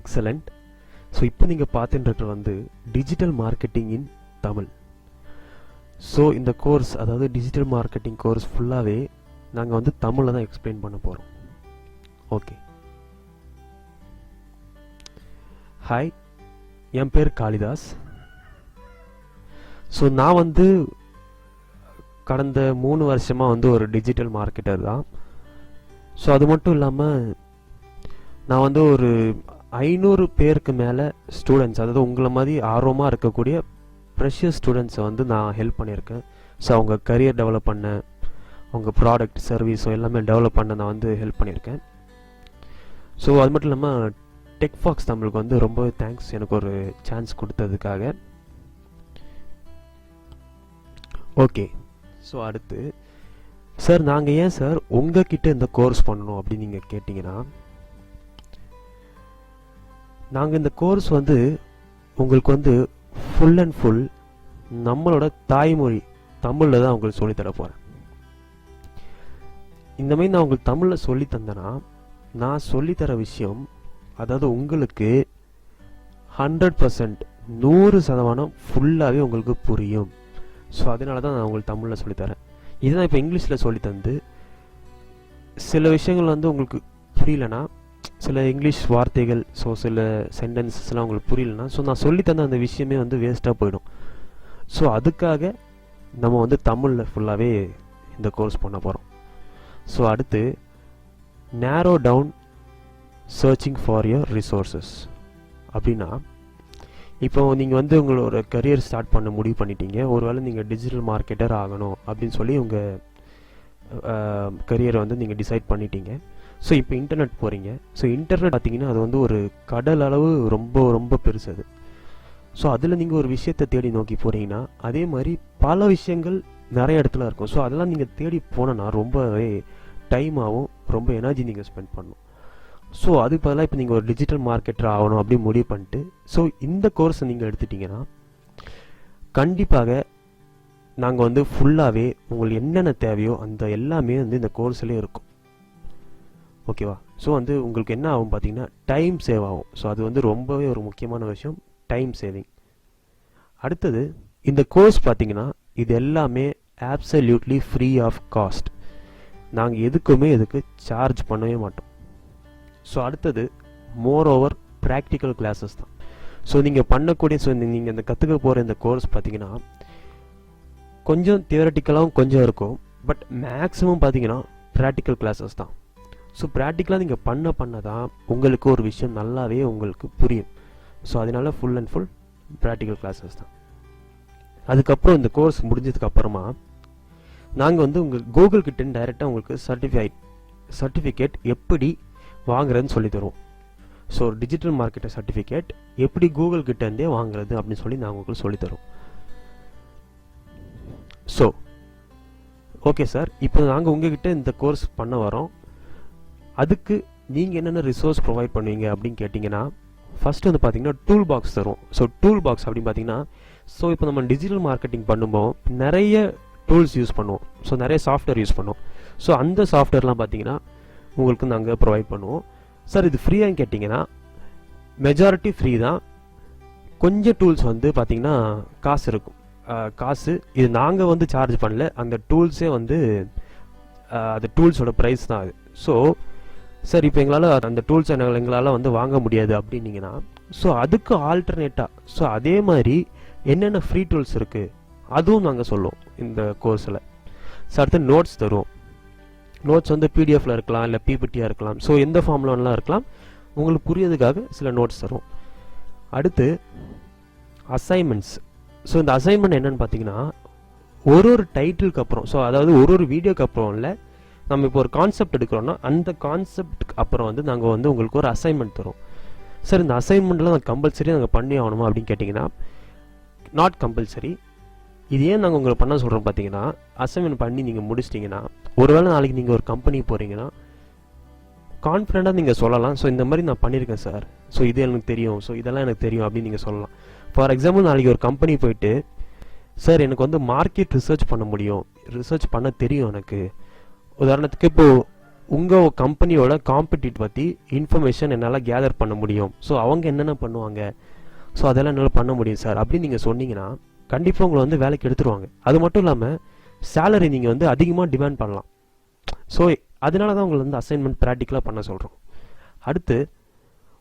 Excellent so இப்போ நீங்கள் பார்த்துட்டு வந்து digital marketing in Tamil so இந்த கோர்ஸ் அதாவது டிஜிட்டல் மார்க்கெட்டிங் கோர்ஸ் ஃபுல்லாகவே நாங்கள் வந்து தமிழில் தான் எக்ஸ்பிளைன் பண்ண போகிறோம் ஓகே ஹாய் என் பேர் காளிதாஸ். ஸோ நான் வந்து கடந்த மூணு வருஷமாக வந்து ஒரு டிஜிட்டல் மார்க்கெட்டர் தான். ஸோ அது மட்டும் இல்லாமல் நான் வந்து ஒரு ஐநூறு பேருக்கு மேலே ஸ்டூடெண்ட்ஸ் அதாவது உங்களை மாதிரி ஆர்வமாக இருக்கக்கூடிய ப்ரெஷியஸ் ஸ்டூடெண்ட்ஸை வந்து நான் ஹெல்ப் பண்ணியிருக்கேன். ஸோ அவங்க கரியர் டெவலப் பண்ண அவங்க ப்ராடக்ட் சர்வீஸோ எல்லாமே டெவலப் பண்ண நான் வந்து ஹெல்ப் பண்ணியிருக்கேன். ஸோ அது மட்டும் இல்லாமல் டெக் ஃபாக்ஸ் தமிழுக்கு வந்து ரொம்ப தேங்க்ஸ் எனக்கு ஒரு சான்ஸ் கொடுத்ததுக்காக. ஓகே ஸோ அடுத்து சார் நாங்கள் ஏன் சார் உங்ககிட்ட இந்த கோர்ஸ் பண்ணணும் அப்படின்னு நீங்கள் கேட்டிங்கன்னா நாங்கள் இந்த கோர்ஸ் வந்து உங்களுக்கு வந்து ஃபுல் அண்ட் ஃபுல் நம்மளோட தாய்மொழி தமிழில் தான் உங்களுக்கு சொல்லித்தர போகிறேன் இந்த மாதிரி நான் உங்களுக்கு தமிழில் சொல்லி தந்தேன்னா நான் சொல்லித்தர விஷயம் அதாவது உங்களுக்கு ஹண்ட்ரட் பர்சன்ட் நூறு சதமானம் ஃபுல்லாகவே உங்களுக்கு புரியும். ஸோ அதனால தான் நான் உங்களுக்கு தமிழில் சொல்லித்தரேன் இதை நான் இப்போ இங்கிலீஷில் சொல்லி தந்து சில விஷயங்கள் வந்து உங்களுக்கு புரியலன்னா சில இங்கிலீஷ் வார்த்தைகள் ஸோ சில சென்டென்சஸ்லாம் உங்களுக்கு புரியலனா ஸோ நான் சொல்லி தந்த அந்த விஷயமே வந்து வேஸ்ட்டாக போயிடும். ஸோ அதுக்காக நம்ம வந்து தமிழில் ஃபுல்லாகவே இந்த கோர்ஸ் பண்ண போகிறோம் ஸோ அடுத்து narrow down searching for your resources அப்படின்னா இப்போ நீங்கள் வந்து உங்களோட கரியர் ஸ்டார்ட் பண்ண முடிவு பண்ணிட்டீங்க. ஒருவேளை நீங்கள் டிஜிட்டல் மார்க்கெட்டர் ஆகணும் அப்படின்னு சொல்லி உங்கள் கரியரை வந்து நீங்கள் டிசைட் பண்ணிட்டீங்க. ஸோ இப்போ இன்டர்நெட் போகிறீங்க ஸோ இன்டர்நெட் பார்த்தீங்கன்னா அது வந்து ஒரு கடல் அளவு ரொம்ப ரொம்ப பெருசு அது. ஸோ அதில் நீங்கள் ஒரு விஷயத்தை தேடி நோக்கி போகிறீங்கன்னா அதே மாதிரி பல விஷயங்கள் நிறைய இடத்துல இருக்கும். ஸோ அதெல்லாம் நீங்கள் தேடி போனோன்னா ரொம்பவே டைம் ஆகும் ரொம்ப எனர்ஜி நீங்கள் ஸ்பெண்ட் பண்ணணும் ஸோ அதுக்கு பதிலாக இப்போ நீங்கள் ஒரு டிஜிட்டல் மார்க்கெட்டர் ஆகணும் அப்படின்னு முடிவு பண்ணிட்டு ஸோ இந்த கோர்ஸை நீங்கள் எடுத்துட்டிங்கன்னா கண்டிப்பாக நாங்கள் வந்து ஃபுல்லாகவே உங்களுக்கு என்னென்ன தேவையோ அந்த எல்லாமே வந்து இந்த கோர்ஸ்லேயே இருக்கும். ஓகேவா ஸோ வந்து உங்களுக்கு என்ன ஆகும் பார்த்தீங்கன்னா டைம் சேவ் ஆகும். ஸோ அது வந்து ரொம்பவே ஒரு முக்கியமான விஷயம் டைம் சேவிங் அடுத்தது இந்த கோர்ஸ் பார்த்தீங்கன்னா இது எல்லாமே ஆப்சல்யூட்லி ஃப்ரீ ஆஃப் காஸ்ட் நாங்கள் எதுக்குமே இதுக்கு சார்ஜ் பண்ணவே மாட்டோம். ஸோ அடுத்தது மோர் ஓவர் ப்ராக்டிக்கல் கிளாஸஸ் தான். ஸோ நீங்கள் பண்ணக்கூடிய ஸோ நீங்கள் இந்த கற்றுக்க போகிற இந்த கோர்ஸ் பார்த்தீங்கன்னா கொஞ்சம் தியரட்டிக்கலாகவும் கொஞ்சம் இருக்கும். பட் மேக்ஸிமம் பார்த்தீங்கன்னா ப்ராக்டிக்கல் கிளாஸஸ் தான். ஸோ ப்ராக்டிக்கலாக நீங்கள் பண்ண பண்ண தான் உங்களுக்கு ஒரு விஷயம் நல்லாவே உங்களுக்கு புரியும். ஸோ அதனால full and full practical classes தான். அதுக்கப்புறம் இந்த கோர்ஸ் முடிஞ்சதுக்கப்புறமா நாங்கள் வந்து உங்கள் கூகுள் கிட்ட டைரெக்டாக உங்களுக்கு சர்டிஃபைட் சர்டிஃபிகேட் எப்படி வாங்குறதுன்னு சொல்லி தருவோம். ஸோ ஒரு டிஜிட்டல் மார்க்கெட்டை சர்டிஃபிகேட் எப்படி கூகுள் கிட்டேருந்தே வாங்குறது அப்படின்னு சொல்லி நாங்கள் உங்களுக்கு சொல்லித்தரோம் ஸோ ஓகே சார் இப்போ நாங்கள் உங்ககிட்ட இந்த கோர்ஸ் பண்ண வரோம் அதுக்கு நீங்கள் என்னென்ன ரிசோர்ஸ் ப்ரொவைட் பண்ணுவீங்க அப்படின்னு கேட்டிங்கன்னா ஃபஸ்ட்டு வந்து பார்த்தீங்கன்னா டூல் பாக்ஸ் தரும் ஸோ டூல் பாக்ஸ் அப்படின்னு பார்த்தீங்கன்னா ஸோ இப்போ நம்ம டிஜிட்டல் மார்க்கெட்டிங் பண்ணும்போது நிறைய டூல்ஸ் யூஸ் பண்ணுவோம். ஸோ நிறைய சாஃப்ட்வேர் யூஸ் பண்ணுவோம். ஸோ அந்த சாஃப்ட்வேர்லாம் பார்த்தீங்கன்னா உங்களுக்கு நாங்கள் ப்ரொவைட் பண்ணுவோம். சார் இது ஃப்ரீயான்னு கேட்டிங்கன்னா மெஜாரிட்டி ஃப்ரீ தான். கொஞ்சம் டூல்ஸ் வந்து பார்த்திங்கன்னா காசு இருக்கும். காசு. இது நாங்கள் வந்து சார்ஜ் பண்ணல. அந்த டூல்ஸே வந்து அந்த டூல்ஸோட ப்ரைஸ் தான் அது. ஸோ சார் இப்போ எங்களால் அந்த டூல்ஸ் எங்களால் வந்து வாங்க முடியாது அப்படின்னீங்கன்னா ஸோ அதுக்கு ஆல்டர்னேட்டாக ஸோ அதே மாதிரி என்னென்ன ஃப்ரீ டூல்ஸ் இருக்குது அதுவும் நாங்கள் சொல்லுவோம் இந்த கோர்ஸில் ஸோ அடுத்து நோட்ஸ் தருவோம். நோட்ஸ் வந்து பிடிஎஃப்ல இருக்கலாம் இல்லை பிபிடியாக இருக்கலாம். ஸோ எந்த ஃபார்மில் வேணாலும் இருக்கலாம். உங்களுக்கு புரியதுக்காக சில நோட்ஸ் தரும் அடுத்து அசைன்மெண்ட்ஸ் ஸோ இந்த அசைன்மெண்ட் என்னன்னு பார்த்தீங்கன்னா ஒரு ஒரு டைட்டிலுக்கு அப்புறம் ஸோ அதாவது ஒரு ஒரு வீடியோக்கு அப்புறம் இல்லை நம்ம இப்போ ஒரு கான்செப்ட் எடுக்கிறோம்னா அந்த கான்செப்ட்க்கு அப்புறம் வந்து நாங்கள் வந்து உங்களுக்கு ஒரு அசைன்மெண்ட் தரும் சார் இந்த அசைன்மெண்ட்லாம் நாங்கள் கம்பல்சரி நாங்கள் பண்ணி ஆகணுமா அப்படின்னு கேட்டிங்கன்னா நாட் கம்பல்சரி இது ஏன் நாங்கள் உங்களுக்கு பண்ண சொல்கிறோம் பார்த்தீங்கன்னா அசைன்மெண்ட் பண்ணி நீங்கள் முடிச்சிட்டிங்கன்னா ஒருவேளை நாளைக்கு நீங்கள் ஒரு கம்பெனி போகிறீங்கன்னா கான்ஃபிடண்ட்டாக நீங்கள் சொல்லலாம். ஸோ இந்த மாதிரி நான் பண்ணியிருக்கேன் சார் ஸோ இது எனக்கு தெரியும். ஸோ இதெல்லாம் எனக்கு தெரியும் அப்படின்னு நீங்கள் சொல்லலாம். ஃபார் எக்ஸாம்பிள் நாளைக்கு ஒரு கம்பெனி போயிட்டு சார் எனக்கு வந்து மார்க்கெட் ரிசர்ச் பண்ண முடியும். ரிசர்ச் பண்ண தெரியும் எனக்கு. உதாரணத்துக்கு இப்போது உங்கள் கம்பெனியோட காம்படிட் பற்றி இன்ஃபர்மேஷன் என்னால் கேதர் பண்ண முடியும். ஸோ அவங்க என்னென்ன பண்ணுவாங்க? ஸோ அதெல்லாம் என்னால் பண்ண முடியும் சார். அப்படின்னு நீங்கள் சொன்னீங்கன்னா கண்டிப்பாக உங்களை வந்து வேலைக்கு எடுத்துருவாங்க. அது மட்டும் இல்லாமல் சேலரி நீங்கள் வந்து அதிகமாக டிமாண்ட் பண்ணலாம். ஸோ அதனால தான் உங்களை வந்து அசைன்மெண்ட் ப்ராக்டிக்கலாக பண்ண சொல்கிறோம் அடுத்து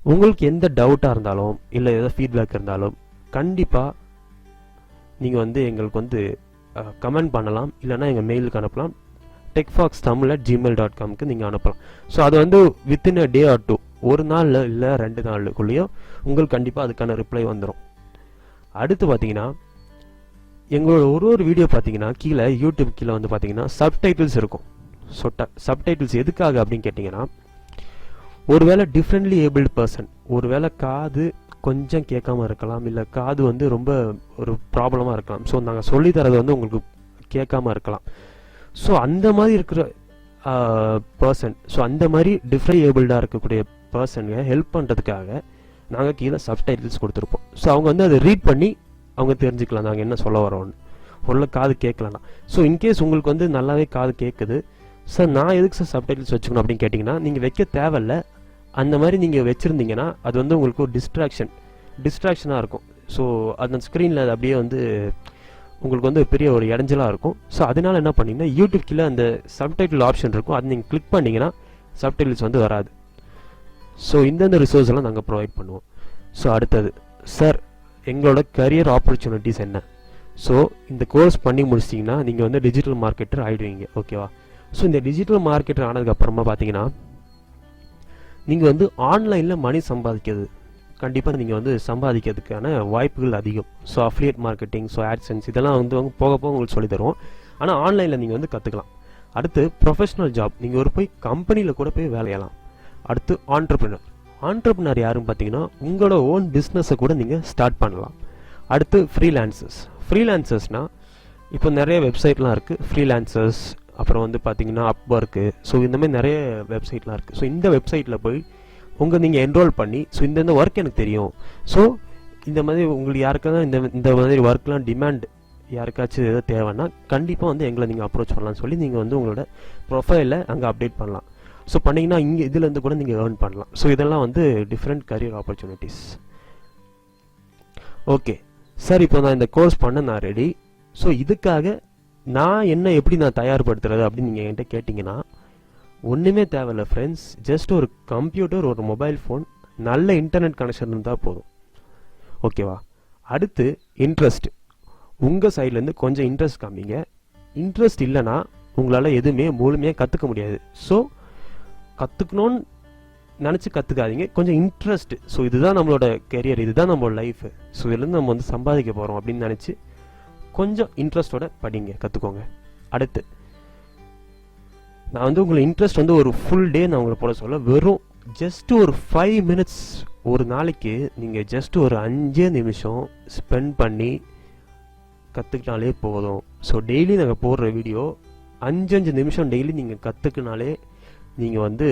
உங்களுக்கு எந்த டவுட்டாக இருந்தாலும் இல்லை ஏதோ ஃபீட்பேக் இருந்தாலும் கண்டிப்பாக நீங்கள் வந்து எங்களுக்கு வந்து கமெண்ட் பண்ணலாம். இல்லைன்னா எங்கள் மெயிலுக்கு அனுப்பலாம். Techfox Tamil at Gmail dot காம்க்கு நீங்கள் அனுப்பலாம். ஸோ அது வந்து within a day or two ஒரு நாளில் இல்லை ரெண்டு நாளுக்குள்ளேயோ உங்களுக்கு கண்டிப்பாக அதுக்கான ரிப்ளை வந்துடும் அடுத்து பார்த்தீங்கன்னா எங்களோட ஒரு ஒரு வீடியோ பார்த்தீங்கன்னா கீழே யூடியூப் கீழே வந்து பார்த்தீங்கன்னா சப்டைட்டில்ஸ் இருக்கும். ஸோ சப்டைட்டில்ஸ் எதுக்காக அப்படின்னு கேட்டிங்கன்னா ஒருவேளை டிஃப்ரெண்ட்லி ஏபிள்டு பர்சன் ஒருவேளை காது கொஞ்சம் கேட்காம இருக்கலாம் இல்லை காது வந்து ரொம்ப ஒரு ப்ராப்ளமாக இருக்கலாம். ஸோ நாங்கள் சொல்லித்தரது வந்து உங்களுக்கு கேட்காம இருக்கலாம். ஸோ அந்த மாதிரி இருக்கிற பர்சன் ஸோ அந்த மாதிரி டிஃப்ரெண்ட் இருக்கக்கூடிய பர்சனுங்க ஹெல்ப் பண்ணுறதுக்காக நாங்கள் கீழே சப்டைட்டில்ஸ் கொடுத்துருப்போம். ஸோ அவங்க வந்து அதை ரீட் பண்ணி அவங்க தெரிஞ்சுக்கலாம் நாங்கள் என்ன சொல்ல வரோம்னு. உள்ள காது கேட்கலாம் ஸோ இன்கேஸ் உங்களுக்கு வந்து நல்லாவே காது கேட்குது சார் நான் எதுக்கு சார் சப்டைட்டில்ஸ் வச்சுக்கணும் அப்படின்னு கேட்டிங்கன்னா நீங்கள் வைக்க தேவையில்ல. அந்த மாதிரி நீங்கள் வச்சுருந்தீங்கன்னா அது வந்து உங்களுக்கு ஒரு டிஸ்ட்ராக்ஷன் டிஸ்ட்ராக்ஷனாக இருக்கும். ஸோ அந்த ஸ்க்ரீனில் அது அப்படியே வந்து உங்களுக்கு வந்து பெரிய ஒரு இடைஞ்சலாக இருக்கும். ஸோ அதனால என்ன பண்ணிங்கன்னா யூடியூப் கீழே அந்த சப்டைட்டில் ஆப்ஷன் இருக்கும். அது நீங்கள் கிளிக் பண்ணிங்கன்னா சப்டைட்டில்ஸ் வந்து வராது. ஸோ இந்தந்த ரிசோர்ஸ் எல்லாம் நாங்கள் ப்ரொவைட் பண்ணுவோம். ஸோ அடுத்தது சார் எங்களோட கரியர் ஆப்பர்ச்சுனிட்டிஸ் என்ன? ஸோ இந்த கோர்ஸ் பண்ணி முடிச்சிட்டிங்கன்னா நீங்கள் வந்து டிஜிட்டல் மார்க்கெட்டர் ஆகிடுவீங்க ஓகேவா ஸோ இந்த டிஜிட்டல் மார்க்கெட்டர் ஆனதுக்கப்புறமா பார்த்தீங்கன்னா நீங்கள் வந்து ஆன்லைனில் மணி சம்பாதிக்கிறது கண்டிப்பாக நீங்கள் வந்து சம்பாதிக்கிறதுக்கான வாய்ப்புகள் அதிகம். So affiliate marketing so AdSense இதெல்லாம் வந்து போக போக உங்களுக்கு சொல்லி தருவோம். ஆனால் ஆன்லைனில் நீங்கள் வந்து கற்றுக்கலாம் அடுத்து ப்ரொஃபஷனல் ஜாப் நீங்கள் ஒரு போய் கம்பெனியில் கூட போய் வேலையலாம் அடுத்து ஆண்டர்பிரினர் ஆண்டர்பிரினர் யாருன்னு பார்த்தீங்கன்னா உங்களோட ஓன் பிஸ்னஸை கூட நீங்கள் ஸ்டார்ட் பண்ணலாம். அடுத்து ஃப்ரீலான்சர்ஸ் ஃப்ரீலான்சர்ஸ்னால் இப்போ நிறைய வெப்சைட்லாம் இருக்குது ஃப்ரீலான்சர்ஸ் அப்புறம் வந்து பார்த்தீங்கன்னா அப்ஒர்க்கு ஸோ இந்த மாதிரி நிறைய வெப்சைட்லாம் இருக்குது ஸோ இந்த வெப்சைட்டில் போய் உங்கள் நீங்கள் என்ரோல் பண்ணி ஸோ இந்தந்த ஒர்க் எனக்கு தெரியும். ஸோ இந்த மாதிரி உங்களுக்கு யாருக்காவது இந்த இந்த மாதிரி ஒர்க்லாம் டிமாண்ட் யாருக்காச்சும் எதாவது தேவைன்னா கண்டிப்பாக வந்து எங்களை நீங்கள் அப்ரோச் பண்ணலாம்னு சொல்லி நீங்கள் வந்து உங்களோட ப்ரொஃபைலில் அங்கே அப்டேட் பண்ணலாம். ஸோ பண்ணிங்கன்னா இங்கே இதுலேருந்து கூட நீங்கள் ஏர்ன் பண்ணலாம். ஸோ இதெல்லாம் வந்து different career opportunities okay sir இப்போ நான் இந்த கோர்ஸ் பண்ண நான் ரெடி ஸோ இதுக்காக நான் என்ன எப்படி நான் தயார்படுத்துறது அப்படின்னு நீங்கள் என்கிட்ட கேட்டிங்கன்னா ஒன்றுமே தேவையில்ல ஃப்ரெண்ட்ஸ் ஜஸ்ட் ஒரு கம்ப்யூட்டர் ஒரு மொபைல் ஃபோன் நல்ல இன்டர்நெட் கனெக்ஷன் இருந்தால் போதும். ஓகேவா அடுத்து இன்ட்ரெஸ்ட் உங்கள் சைட்லேருந்து கொஞ்சம் இன்ட்ரெஸ்ட் காமிங்க. இன்ட்ரெஸ்ட் இல்லைன்னா உங்களால் எதுவுமே முழுமையாக கற்றுக்க முடியாது. ஸோ கற்றுக்கணும்னு நினச்சி கற்றுக்காதீங்க கொஞ்சம் இன்ட்ரெஸ்ட் ஸோ இதுதான் நம்மளோட கெரியர் இதுதான் நம்மளோட லைஃப் ஸோ இதுலேருந்து நம்ம வந்து சம்பாதிக்க போகிறோம் அப்படின்னு நினச்சி கொஞ்சம் இன்ட்ரெஸ்டோட படிங்க கற்றுக்கோங்க அடுத்து நான் வந்து உங்களை இன்ட்ரெஸ்ட் வந்து ஒரு ஃபுல் டே நான் உங்களை போட சொல்ல வெறும் ஜஸ்ட் ஒரு ஃபைவ் மினிட்ஸ் ஒரு நாளைக்கு நீங்கள் ஜஸ்ட் ஒரு அஞ்சே நிமிஷம் ஸ்பெண்ட் பண்ணி கற்றுக்கிட்டாலே போதும். ஸோ டெய்லி நாங்கள் போடுற வீடியோ அஞ்சு அஞ்சு நிமிஷம் டெய்லி நீங்கள் கற்றுக்கினாலே நீங்கள் வந்து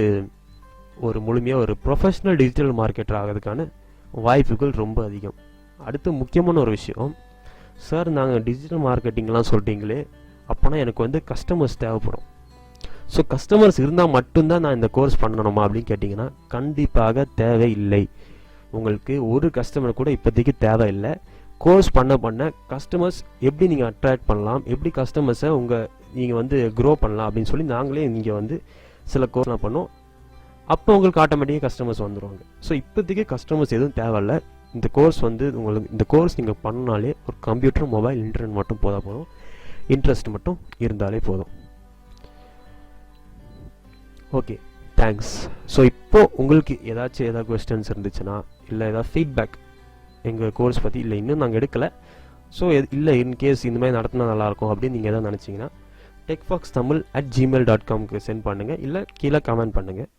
ஒரு முழுமையாக ஒரு ப்ரொஃபஷ்னல் டிஜிட்டல் மார்க்கெட்டர் ஆகிறதுக்கான வாய்ப்புகள் ரொம்ப அதிகம். அடுத்து முக்கியமான ஒரு விஷயம் சார் நாங்கள் டிஜிட்டல் மார்க்கெட்டிங்லாம் சொல்கிறீங்களே அப்போனா எனக்கு வந்து கஸ்டமர்ஸ் தேவைப்படும். ஸோ கஸ்டமர்ஸ் இருந்தால் மட்டும்தான் நான் இந்த கோர்ஸ் பண்ணணுமா அப்படின்னு கேட்டிங்கன்னா கண்டிப்பாக தேவையில்லை. உங்களுக்கு ஒரு கஸ்டமர் கூட இப்போதைக்கு தேவையில்லை. கோர்ஸ் பண்ண பண்ண கஸ்டமர்ஸ் எப்படி நீங்கள் அட்ராக்ட் பண்ணலாம் எப்படி கஸ்டமர்ஸை உங்கள் நீங்கள் வந்து க்ரோ பண்ணலாம் அப்படின்னு சொல்லி நாங்களே இங்கே வந்து சில கோர்ஸ்லாம் பண்ணோம் அப்போ உங்களுக்கு ஆட்டோமேட்டிக்காக கஸ்டமர்ஸ் வந்துடுவாங்க ஸோ இப்போதைக்கு கஸ்டமர்ஸ் எதுவும் தேவையில்ல. இந்த கோர்ஸ் வந்து உங்களுக்கு இந்த கோர்ஸ் நீங்கள் பண்ணாலே ஒரு கம்ப்யூட்டர் மொபைல் இன்டர்நெட் மட்டும் போதா போதும். இன்ட்ரெஸ்ட் மட்டும் இருந்தாலே போதும். ஓகே தேங்க்ஸ் ஸோ இப்போது உங்களுக்கு ஏதாச்சும் ஏதாவது கொஸ்டின்ஸ் இருந்துச்சுன்னா இல்லை ஏதாவது ஃபீட்பேக் எங்கள் கோர்ஸ் பற்றி இல்லை இன்னும் நாங்கள் எடுக்கலை. ஸோ இல்லை இன்கேஸ் இந்த மாதிரி நடத்தினா நல்லாயிருக்கும் அப்படின்னு நீங்கள் எதாவது நினச்சிங்கன்னா Techfox Tamil at Gmail dot காம்க்கு send பண்ணுங்கள் இல்லை கீழே கமெண்ட் பண்ணுங்கள்